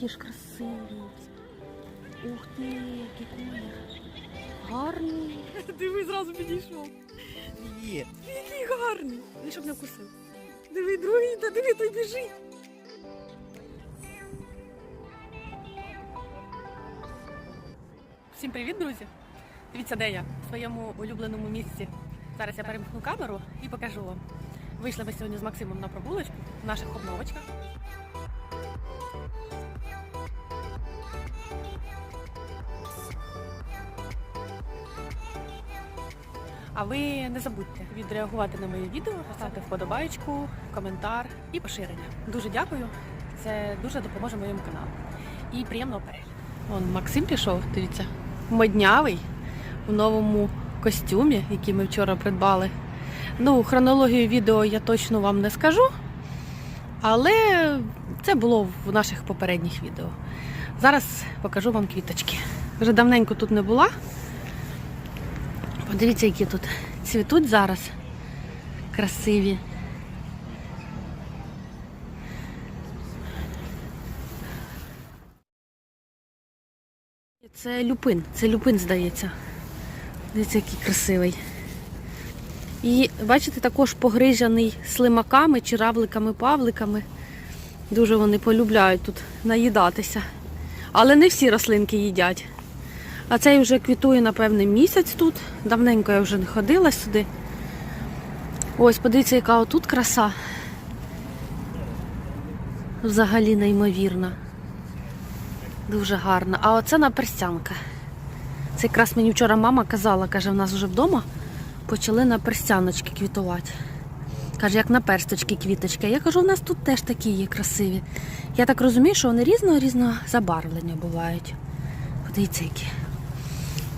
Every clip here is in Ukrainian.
які ж красиві. Ух ти, який колір. Гарний. Диви, зразу підійшов. Є. Який гарний. Він щоб не вкусив. Диви, другий, та диви, той біжить. Всім привіт, друзі! Дивіться, де я в своєму улюбленому місці. Зараз я перемкну камеру і покажу вам. Вийшли ми сьогодні з Максимом на прогулочку в наших обновочках. А ви не забудьте відреагувати на моє відео, поставити вподобайку, коментар і поширення. Дуже дякую. Це дуже допоможе моєму каналу. І приємного перегляду. Вон Максим пішов, дивіться, моднявий у новому костюмі, який ми вчора придбали. Ну, хронологію відео я точно вам не скажу, але це було в наших попередніх відео. Зараз покажу вам квіточки. Вже давненько тут не була. Подивіться, які тут цвітуть зараз. Красиві. Це люпин, це люпин, здається. Дивіться, який красивий. І бачите, також погрижаний слимаками чи равликами-павликами. Дуже вони полюбляють тут наїдатися. Але не всі рослинки їдять. А цей вже квітує, напевне, місяць тут. Давненько я вже не ходила сюди. Ось, подивіться, яка отут краса. Взагалі неймовірна. Дуже гарна. А оце наперстянка. Це якраз мені вчора мама казала, каже, в нас вже вдома почали наперстяночки квітувати. Каже, як на персточки квіточки. Я кажу, у нас тут теж такі є красиві. Я так розумію, що вони різного різного забарвлення бувають. Подивіться, які.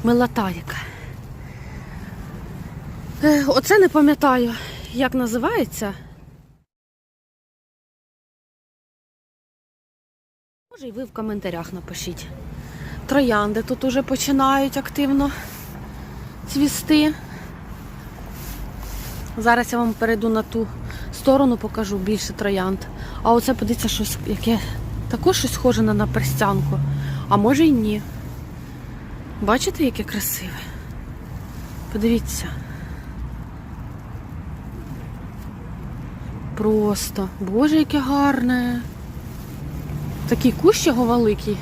Милота яка. Е, Оце не пам'ятаю, як називається. Може, і ви в коментарях напишіть. Троянди тут уже починають активно цвісти. Зараз я вам перейду на ту сторону, покажу більше троянд. А оце подивіться щось, яке також щось схоже на наперстянку. А може й ні. Бачите, яке красиве? Подивіться. Просто. Боже, яке гарне. Такий кущ його великий.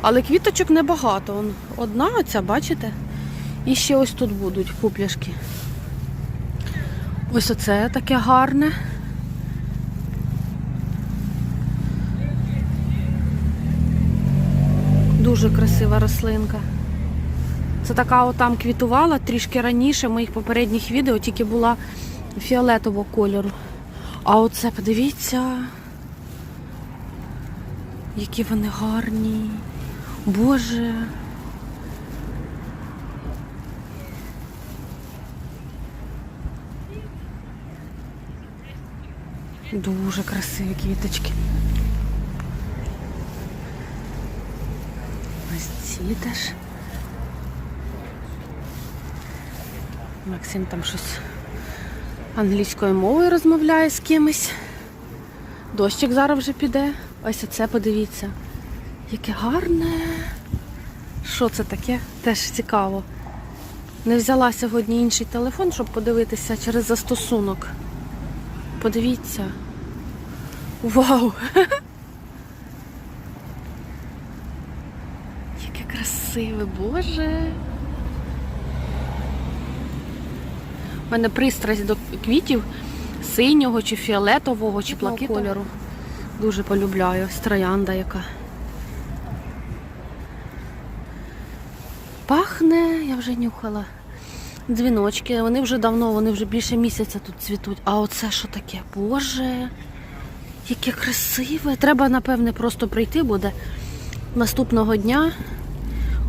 Але квіточок небагато. Одна оця, бачите? І ще ось тут будуть пупляшки. Ось оце таке гарне. Дуже красива рослинка. Це така отам квітувала трішки раніше в моїх попередніх відео, тільки була фіолетового кольору. А оце, подивіться, які вони гарні. Боже. Дуже красиві квіточки. Ось ці теж. Максим там щось англійською мовою розмовляє з кимось. Дощик зараз вже піде. Ось оце подивіться. Яке гарне. Що це таке? Теж цікаво. Не взяла сьогодні інший телефон, щоб подивитися через застосунок. Подивіться. Вау! Яке красиве, Боже. У мене пристрасть до квітів синього, чи фіолетового, чи блакитного кольору. Дуже полюбляю. Ось троянда яка. Пахне, я вже нюхала. Дзвіночки, вони вже давно, вони вже більше місяця тут цвітуть. А оце що таке? Боже, яке красиве. Треба, напевне, просто прийти буде наступного дня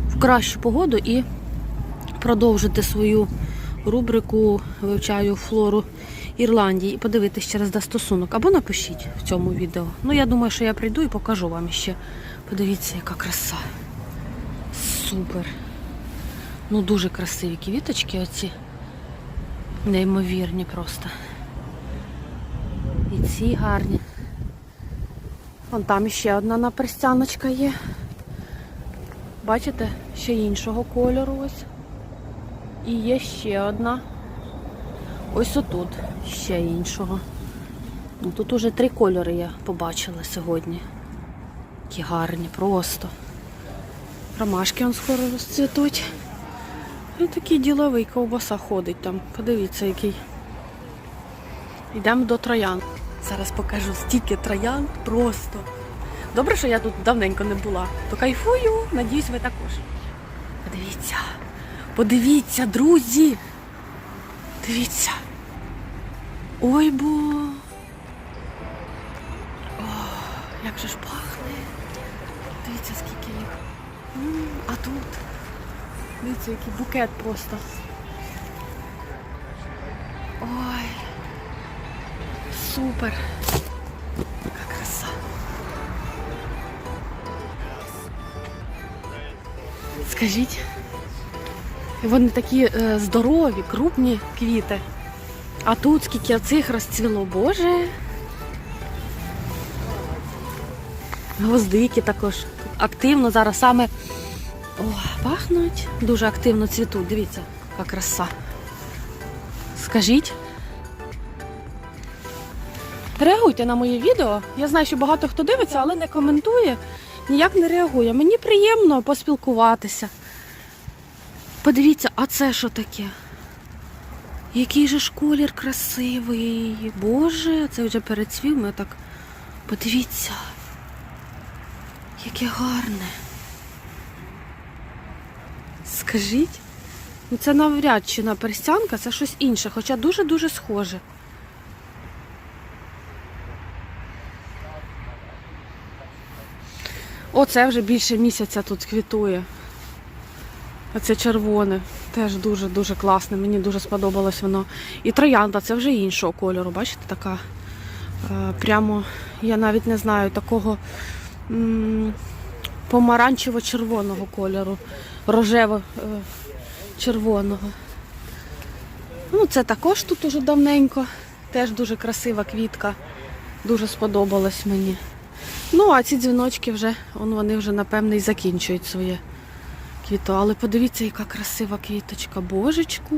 в кращу погоду і продовжити свою рубрику Вивчаю флору Ірландії і подивитись через застосунок. Або напишіть в цьому відео. Ну, я думаю, що я прийду і покажу вам ще. Подивіться, яка краса. Супер. Ну, дуже красиві квіточки оці. Неймовірні просто. І ці гарні. Вон там ще одна наперстяночка є. Бачите, ще іншого кольору ось. І є ще одна. Ось отут ще іншого. Ну, тут уже три кольори я побачила сьогодні. Які гарні, просто. Ромашки он скоро розцвітуть. І такий діловий ковбаса ходить там. Подивіться, який. Йдемо до троян. Зараз покажу стільки троян просто. Добре, що я тут давненько не була. То кайфую, надіюсь, ви також. Подивіться. Подивіться, друзі. Дивіться. Ой бо. О, як же ж пахне. Дивіться, скільки їх. А тут. Дивіться, який букет просто. Ой. Супер. Яка краса. Скажіть. Вони такі е, здорові, крупні квіти. А тут скільки цих розцвіло, боже. Гвоздики також. Активно зараз саме о, пахнуть, дуже активно цвітуть. Дивіться, яка краса. Скажіть. Реагуйте на мої відео. Я знаю, що багато хто дивиться, але не коментує, ніяк не реагує. Мені приємно поспілкуватися. Подивіться, а це що таке? Який же ж колір красивий. Боже, це вже перецвів, ми так. Подивіться. Яке гарне. Скажіть? Ну це навряд чи на перстянка, це щось інше, хоча дуже-дуже схоже. Оце вже більше місяця тут квітує. Оце червоне. Теж дуже-дуже класне. Мені дуже сподобалось воно. І троянда це вже іншого кольору. Бачите, така е, прямо, я навіть не знаю, такого помаранчево-червоного кольору, рожево-червоного. Ну, це також тут уже давненько. Теж дуже красива квітка. Дуже сподобалось мені. Ну, а ці дзвіночки вже, вони вже, напевне, і закінчують своє квіто. Але подивіться, яка красива квіточка. Божечку.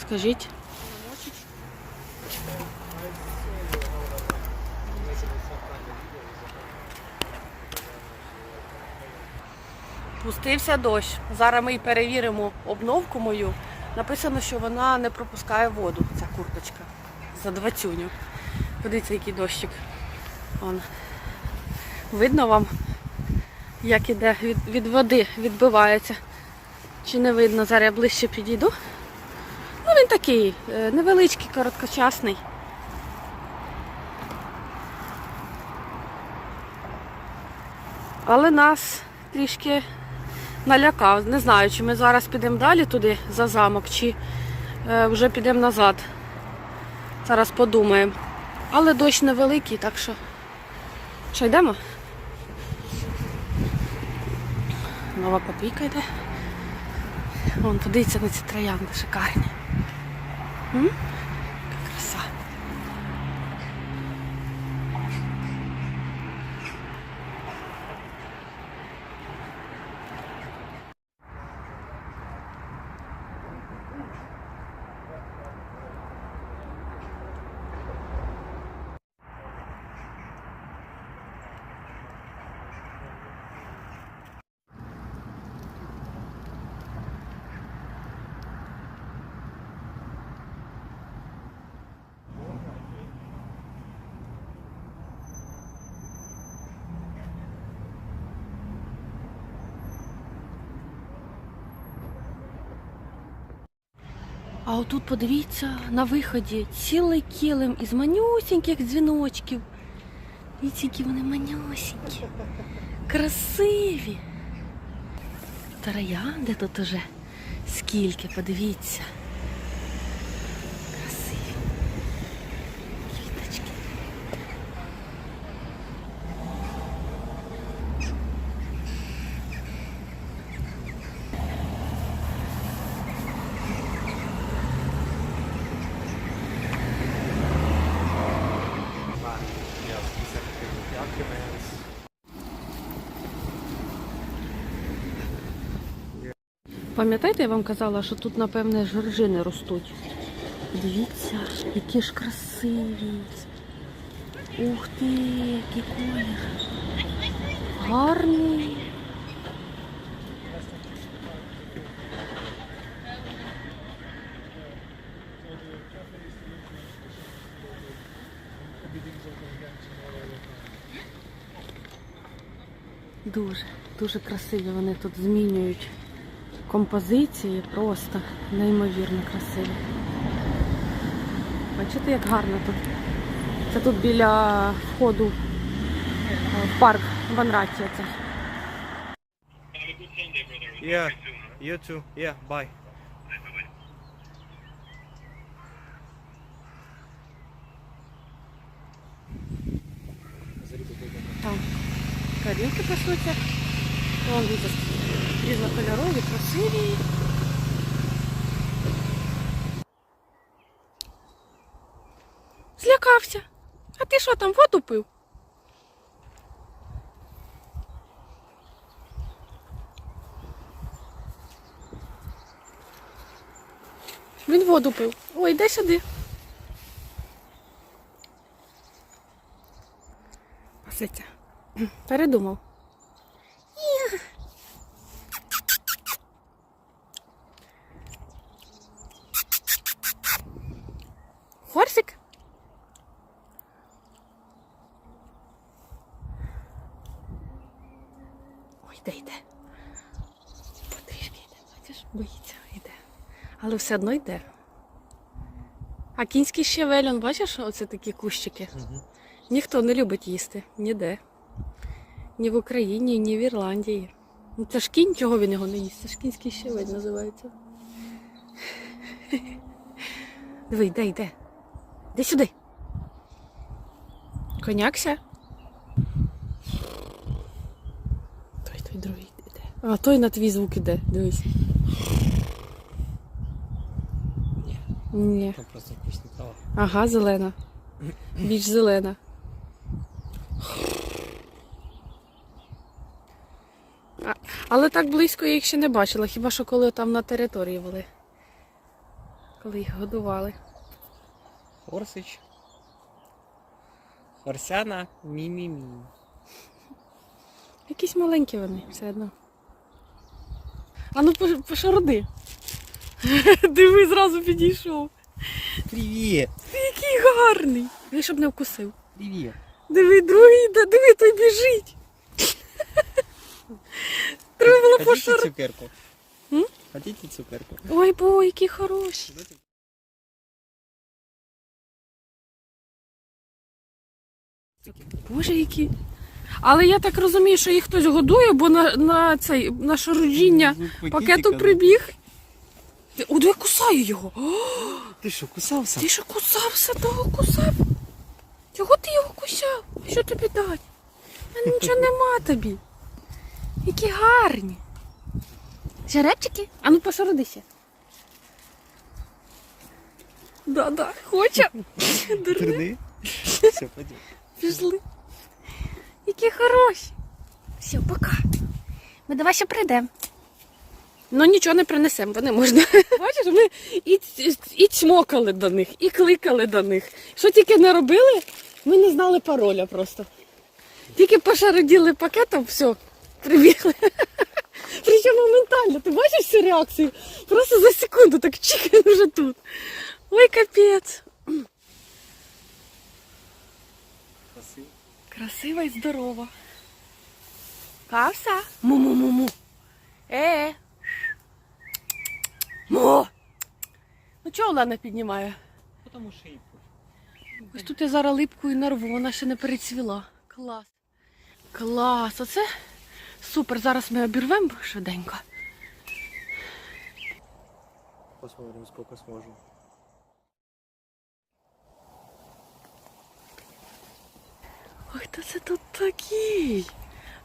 Скажіть. Пустився дощ. Зараз ми перевіримо обновку мою. Написано, що вона не пропускає воду, ця курточка. За двадцюню. Подивіться, який дощик. Вон. Видно вам, як іде від, від води, відбивається. Чи не видно? Зараз я ближче підійду. Ну він такий, е, невеличкий, короткочасний. Але нас трішки налякав. Не знаю, чи ми зараз підемо далі туди за замок, чи е, вже підемо назад. Зараз подумаємо. Але дощ невеликий, так що. Що йдемо? Нова копійка йде. Вон, подивіться на ці троянди шикарні. М? Яка краса. А отут подивіться на виході цілий килим із манюсіньких дзвіночків. Дивіться, які вони манюсінькі. Красиві. Троянди тут уже скільки, подивіться. Красиві. Квіточки. Пам'ятаєте, я вам казала, що тут, напевне, жоржини ростуть. Дивіться, які ж красиві. Ух ти, який колір. Гарний. Дуже, дуже красиві вони тут змінюють композиції, просто неймовірно красиві. Бачите, як гарно тут. Це тут біля входу е, в парк Ванраті. Це. Yeah, you too. Yeah, bye. Там тарілки пасуться. Вон дивіться, різнокольорові, красиві. Злякався. А ти що там воду пив? Він воду пив. Ой, йди сюди. Паситься. Передумав. Хорсик? Ой, йде, йде. Потрішки йде, бачиш, боїться, йде. Але все одно йде. А кінський щавель, он, бачиш, оце такі кущики. Ніхто не любить їсти ніде. Ні в Україні, ні в Ірландії. Ну це ж кінь, чого він його не їсть? Це ж кінський щавель називається. Диви, йде, йде. Іди сюди. Конякся. Той, той другий іде. А той на твій звук іде, дивись. Ні. Там просто вкусна трава. Ага, зелена. Більш зелена. А, але так близько я їх ще не бачила, хіба що коли там на території були. Коли їх годували. Хорсич. Хорсяна мі-мі-мі. Якісь маленькі вони, все одно. А ну по- пошороди. Диви, зразу підійшов. Привіт! Який гарний. Диви, щоб не вкусив. Привіт! Диви, другий, диви, той біжить. Треба було Хотите пошороди. цукерку? М? Хотите цукерку? Ой, бо, які хороші. Боже, які. Але я так розумію, що їх хтось годує, бо на, на цей на шарудіння Звук пакету пакетика, прибіг. О, я кусаю його. О, Ти що, кусався? ти що кусався, того кусав? Чого ти його кусав? Що тобі дати? Мене нічого нема тобі. Які гарні. Жеребчики? А ну посородися. Да-да, хоче. Дурний? Все, пойдем. Пішли. Які хороші. Все, пока. Ми до вас ще прийдемо. Ну нічого не принесемо, бо не можна. Бачиш, ми і, і чмокали до них, і кликали до них. Що тільки не робили, ми не знали пароля просто. Тільки пошароділи пакетом, все, прибігли. Причому моментально, ти бачиш всю реакцію? Просто за секунду так чих, вже тут. Ой, капець. Красиво. Красива і здорова. Кавса? Му-му-му-му. Е. Мо. Ну чого Олена піднімає? Потому що і Ось тут я зараз липку і нарву, вона ще не перецвіла. Клас. Клас. Оце супер. Зараз ми обірвемо швиденько. Посмотрим, сколько сможем. Ой, хто це тут такий?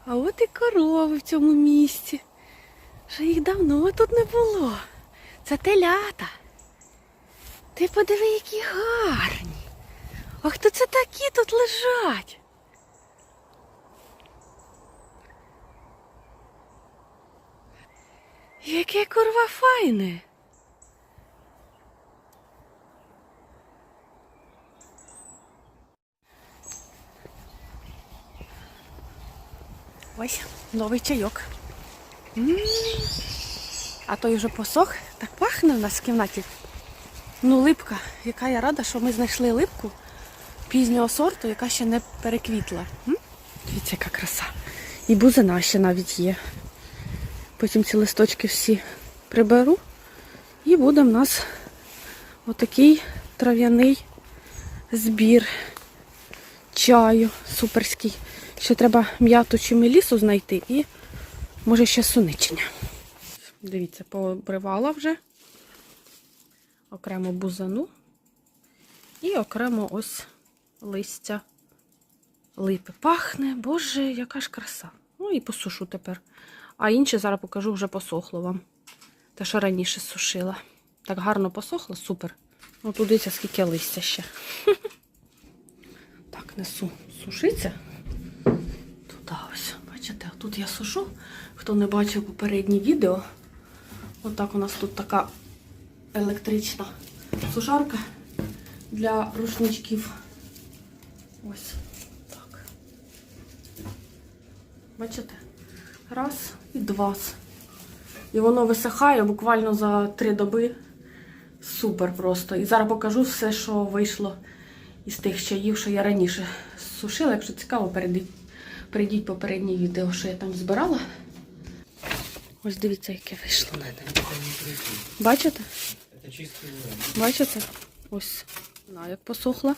А от і корови в цьому місці. Що їх давно тут не було. Це телята. Ти подиви, які гарні. А хто це такі тут лежать? Яке курва файне. Ось новий чайок. М. А той вже посох. Так пахне в нас в кімнаті. Ну, липка. Яка я рада, що ми знайшли липку пізнього сорту, яка ще не переквітла. Дивіться, яка краса. І бузина ще навіть є. Потім ці листочки всі приберу. І буде в нас отакий трав'яний збір чаю суперський. Ще треба м'яту чи мелісу знайти і може ще суничення. Дивіться, пообривала вже окремо бузану і окремо ось листя липи. Пахне, боже, яка ж краса. Ну і посушу тепер. А інше зараз покажу вже посохло вам. Те, що раніше сушила. Так гарно посохло, супер. Ну, дивіться, скільки листя ще. Так, несу сушиться. Туди ось. Бачите, тут я сушу. Хто не бачив попереднє відео, отак у нас тут така електрична сушарка для рушничків. Ось так. Бачите? Раз і два. І воно висихає буквально за три доби. Супер просто. І зараз покажу все, що вийшло із тих чаїв, що я раніше сушила. Якщо цікаво, перейдіть, попереднє відео, що я там збирала. Ось дивіться, яке вийшло. Бачите? Бачите? Ось вона як посохла.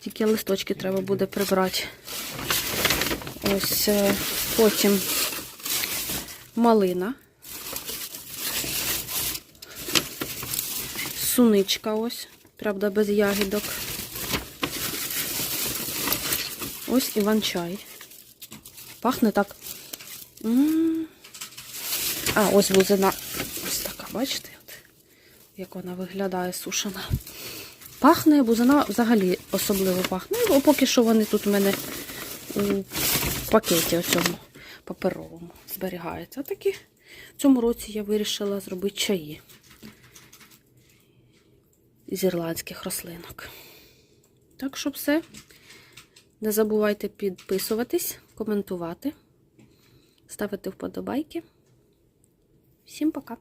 Тільки листочки треба буде прибрати. Ось е, потім малина. Суничка ось, правда, без ягідок. Ось іван-чай. Пахне так. М. А, ось бузина. Ось така, бачите? От, як вона виглядає сушена. Пахне, бузина взагалі особливо пахне. Ну, поки що вони тут у мене у пакеті оцьому паперовому зберігаються. Такі в цьому році я вирішила зробити чаї з ірландських рослинок. Так що все. Не забувайте підписуватись, коментувати, ставити вподобайки. Всім пока!